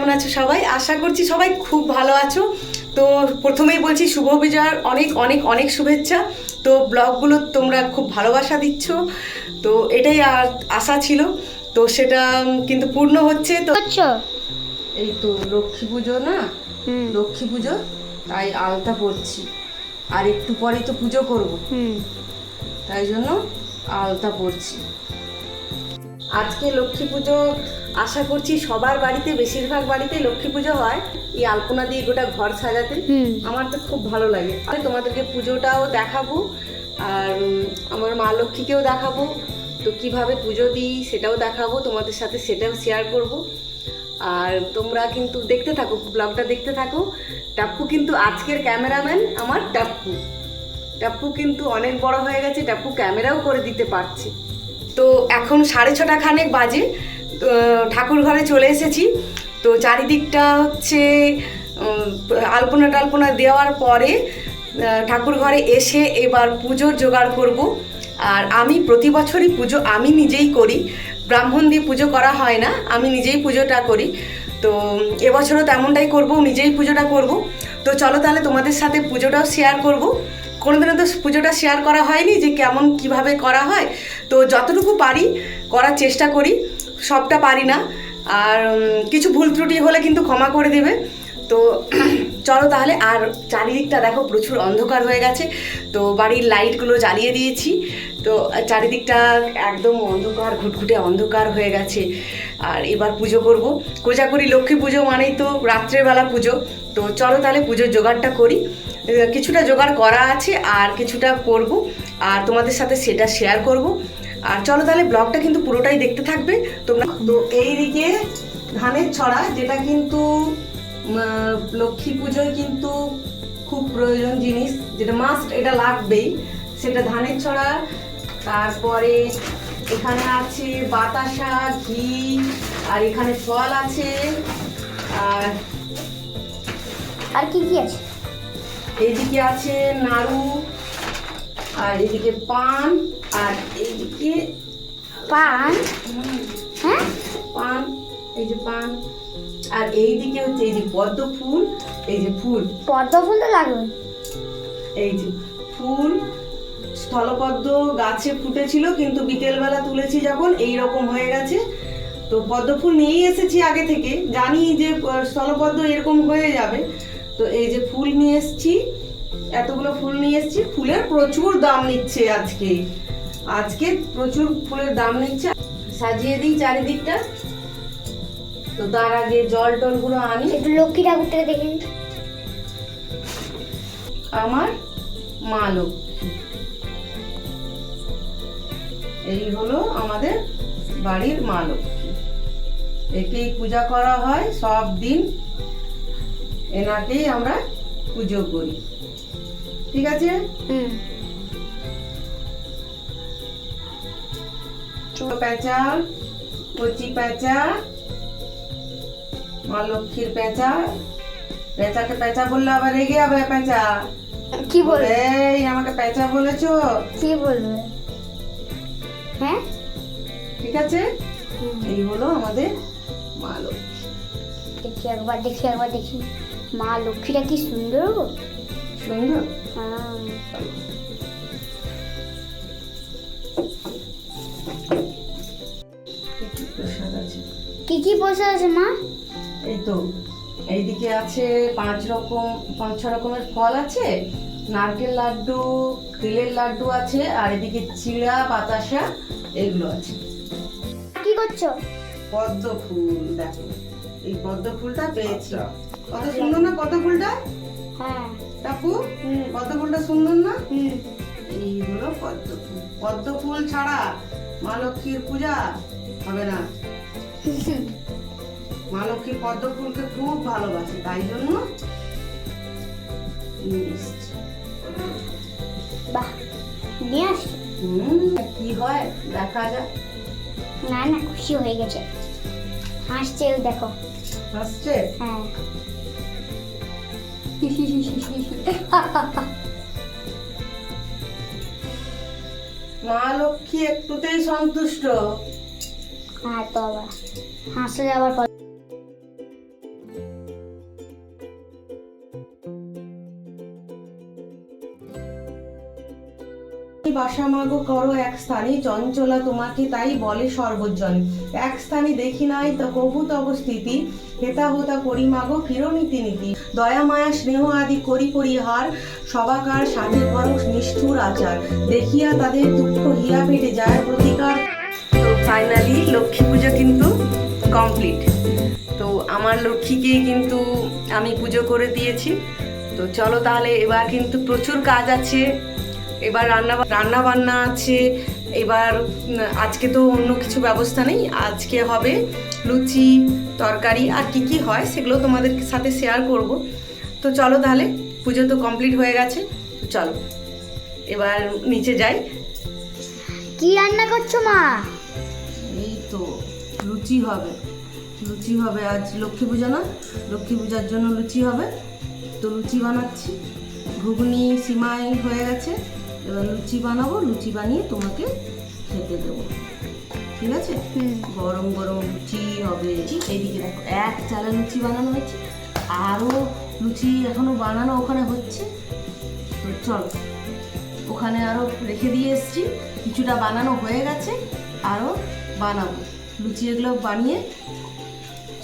কেমন আছো সবাই? আশা করছি সবাই খুব ভালো আছো। তো প্রথমেই বলছি শুভ বিজয়ার অনেক অনেক অনেক শুভেচ্ছা। তো ব্লগগুলো তোমরা খুব ভালোবাসা দিচ্ছ। তো এটাই আর- আশা ছিল। তো সেটা কিন্তু পূর্ণ হচ্ছে তো এই তো লক্ষ্মী পুজো না? লক্ষ্মী পুজো তাই আলতা পরছি। আর একটু পরেই তো পুজো করব। তাই জন্য আলতা পরছি। আজকে লক্ষ্মী পুজো আশা করছি সবার বাড়িতে বেশিরভাগ বাড়িতে লক্ষ্মী পুজো হয়। এই আলপনা দিয়ে গোটা ঘর সাজাতে। আমার তো খুব ভালো লাগে। আমি তোমাদেরকে পুজোটাও দেখাবো আর আমার মা লক্ষ্মীকেও দেখাবো। তো কীভাবে পুজো দিই সেটাও দেখাবো তোমাদের সাথে সেটাও শেয়ার করব। আর তোমরা কিন্তু দেখতে থাকো ব্লগটা দেখতে থাকো। টাপ্পু কিন্তু আজকের ক্যামেরাম্যান আমার টাপ্পু। টাপ্পু কিন্তু অনেক বড় হয়ে গেছে টাপ্পু ক্যামেরাও করে দিতে পারছে। তো এখন সাড়ে ছটা খানেক বাজে ঠাকুর ঘরে চলে এসেছি। তো চারিদিকটা হচ্ছে আলপনা টালপনা দেওয়ার পরে ঠাকুর ঘরে এসে এবার পুজোর জোগাড় করব। আর আমি প্রতি বছরই পুজো আমি নিজেই করি। ব্রাহ্মণ দিয়ে পুজো করা হয় না, আমি নিজেই পুজোটা করি। তো এবছরও তেমনটাই করব, নিজেই পুজোটা করব। তো চলো তাহলে তোমাদের সাথে পুজোটাও শেয়ার করব। কোনোদিনও তো পুজোটা শেয়ার করা হয়নি যে কেমন কীভাবে করা হয়। তো যতটুকু পারি করার চেষ্টা করি, সবটা পারি না। আর কিছু ভুল ত্রুটি হলে কিন্তু ক্ষমা করে দেবে। তো চলো তাহলে, আর চারিদিকটা দেখো প্রচুর অন্ধকার হয়ে গেছে। তো বাড়ির লাইটগুলো জ্বালিয়ে দিয়েছি। তো চারিদিকটা একদম অন্ধকার, ঘুটঘুটে অন্ধকার হয়ে গেছে। আর এবার পুজো করব। কোজাগরি লক্ষ্মী পুজো মানেই তো রাত্রেবেলা পুজো। তো চলো তাহলে পুজোর জোগাড়টা করি। কিছুটা জোগাড় করা আছে আর কিছুটা করব। আর তোমাদের সাথে সেটা শেয়ার করব। আর চলো তাহলে ব্লগটা কিন্তু পুরোটাই দেখতে থাকবে। তোমরা তো এইদিকে ধানের ছড়া, যেটা কিন্তু লক্ষ্মী পুজোয় কিন্তু খুব প্রয়োজন জিনিস যেটা মাস্ট এটা লাগবেই। সেটা ধানের ছড়া তারপরে এখানে আছে বাতাসা ঘি আর এখানে ফল আছে আর আর কি কি আছে? এদিকে আছে নাড়ু আর এদিকে পান আর এইদিকে পান? হ্যাঁ? পান এই যে পান। আর এই দিকে হচ্ছে এই যে পদ্ম ফুল এই যে ফুল। পদ্ম ফুল তো লাগবে। এই যে ফুল স্থলপদ্ম গাছে ফুটেছিল কিন্তু বিকেলবেলা তুলেছি যখন এই রকম হয়ে গেছে। তো পদ্ম ফুল নিয়েই এসেছি আগে থেকে। জানি যে স্থলপদ্ম এরকম হয়ে যাবে। তো এই যে ফুল নিয়ে এসেছি এতগুলো ফুল নিয়ে এসেছি। ফুলের প্রচুর দাম নিচ্ছে আজকে। আজকে প্রচুর ফুলের দাম নিচ্ছে। সাজিয়ে দিই চারিদিকটা। তো তার আগে জল টলগুলো আনি। একটু লক্ষ্মী ঠাকুরটাকে দেখে আমার মা লক্ষ্মী। এই হলো আমাদের বাড়ির মা লক্ষ্মী। একেই পূজা করা হয় সব দিন এনাকেই আমরা পুজো করি। ঠিক আছে? হুম। ছোট প্যাঁচা কচি প্যাঁচা মা লক্ষ্মীর প্যাঁচা পেঁচাকে পেঁচা বললে আবার রেগে যাবে পেঁচা। কি বলবে? এই আমাকে পেঁচা বলেছ? কি বলবে? হ্যাঁ? ঠিক আছে। এই হলো আমাদের মা লক্ষ্মী দেখি একবার দেখি একবার দেখি। মা লক্ষ্মীটা কি সুন্দর সুন্দর? হ্যাঁ। কি কি কি পোষা আছে মা? এই তো এইদিকে আছে পাঁচ রকম পাঁচ ছ রকমের ফল আছে নারকেল লাড্ডু তিলের লাড্ডু আছে আর এদিকে চিড়া বাতাসা এগুলো আছে। কি করছ? পদ্ম ফুল দেখো এই পদ্ম ফুলটা পেয়েছি কত সুন্দর না পদ্ম ফুলটা? হ্যাঁ। হুম। পদ্ম ফুলটা সুন্দর না? এই হলো পদ্ম ফুল। পদ্ম ফুল ছাড়া মা লক্ষ্মীর পূজা হবে না। মা লক্ষ্মী পদ্ম ফুলকে খুব ভালোবাসে তাই জন্য বাহ নিয়ে আসছো কি হয়? দেখা যাক। না না খুশি হয়ে গেছে। হাসছে দেখো। আসছে হ্যাঁ। মা লক্ষ্মী একটুতেই সন্তুষ্ট। হ্যাঁ তো আবার হাসলে আবার বাসা মাগো করো, এক স্থানে চঞ্চলা তোমাকে তাই বলে সর্বজনে এক স্থানে দেখি নাই তো কভু তব স্থিতি হেতা হোতা করি মাগো ফিরনীতি নীতি। নীতি দয়া, মায়া, স্নেহ আদি করি পরিহার সবাকার সাধে বরং নিষ্ঠুর আচার। দেখিয়া তাদের দুঃখ হিয়া পেটে যায় প্রতিকার। তো ফাইনালি লক্ষ্মী পুজো কিন্তু কমপ্লিট তো আমার লক্ষ্মীকে কিন্তু আমি পুজো করে দিয়েছি। তো চলো তাহলে এবার কিন্তু প্রচুর কাজ আছে। এবার রান্না রান্না বান্না আছে এবার আজকে তো অন্য কিছু ব্যবস্থা নেই আজকে হবে লুচি তরকারি আর কি কি হয় সেগুলো তোমাদের সাথে শেয়ার করব। তো চলো তাহলে পুজো তো কমপ্লিট হয়ে গেছে চলো। এবার নিচে যাই। কি রান্না করছ মা? এই তো লুচি হবে। লুচি হবে আজ লক্ষ্মী পূজা না? লক্ষ্মী পূজার জন্য লুচি হবে। তো লুচি বানাচ্ছি। ঘুগনি সিমাই হয়ে গেছে। এবার লুচি বানাবো লুচি বানিয়ে তোমাকে খেতে দেবো। ঠিক আছে। গরম গরম লুচি হবে। এইদিকে দেখো এক চালা লুচি বানানো হয়েছে। আরও লুচি এখনও বানানো ওখানে হচ্ছে। তো চলো ওখানে আরও রেখে দিয়ে এসেছি। কিছুটা বানানো হয়ে গেছে আরও বানাবো। লুচি এগুলো বানিয়ে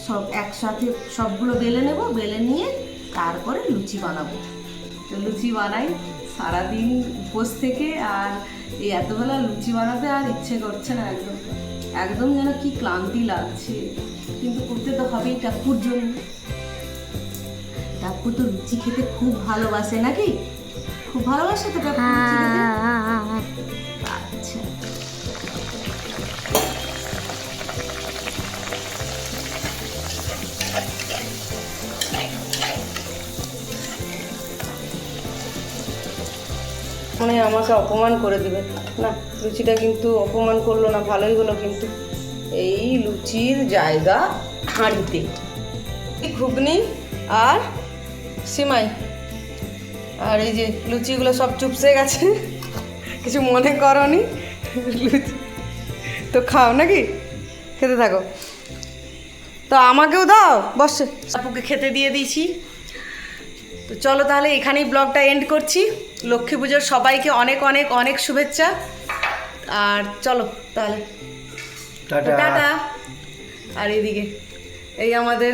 সব একসাথে সবগুলো বেলে নেব বেলে নিয়ে তারপরে লুচি বানাবো। তো লুচি বানাই। সারাদিন উপোস থেকে আর এই এতবেলা লুচি বানাতে আর ইচ্ছে করছে না একদম। একদম যেন কি ক্লান্তি লাগছে। কিন্তু করতে তো হবেই টাকুর জন্য। টাকুর তো লুচি খেতে খুব ভালোবাসে নাকি? খুব ভালোবাসে তো টাকুর হ্যাঁ। আচ্ছা। মানে আমাকে অপমান করে দেবে। না, লুচিটা কিন্তু অপমান করল না, ভালোই হলো কিন্তু। এই লুচির জায়গা হাঁড়িতে। ঘুগনি আর সিমাই। আর এই যে লুচিগুলো সব চুপসে গেছে। কিছু মনে করনি। লুচি তো খাও নাকি? খেতে থাকো। তো আমাকেও দাও, বসে। আপুকে খেতে দিয়ে দিয়েছি। তো চলো তাহলে এখানেই ব্লগটা এন্ড করছি। লক্ষ্মী পুজোর সবাইকে অনেক অনেক অনেক শুভেচ্ছা। আর চলো তাহলে। টাটা। আর এদিকে এই আমাদের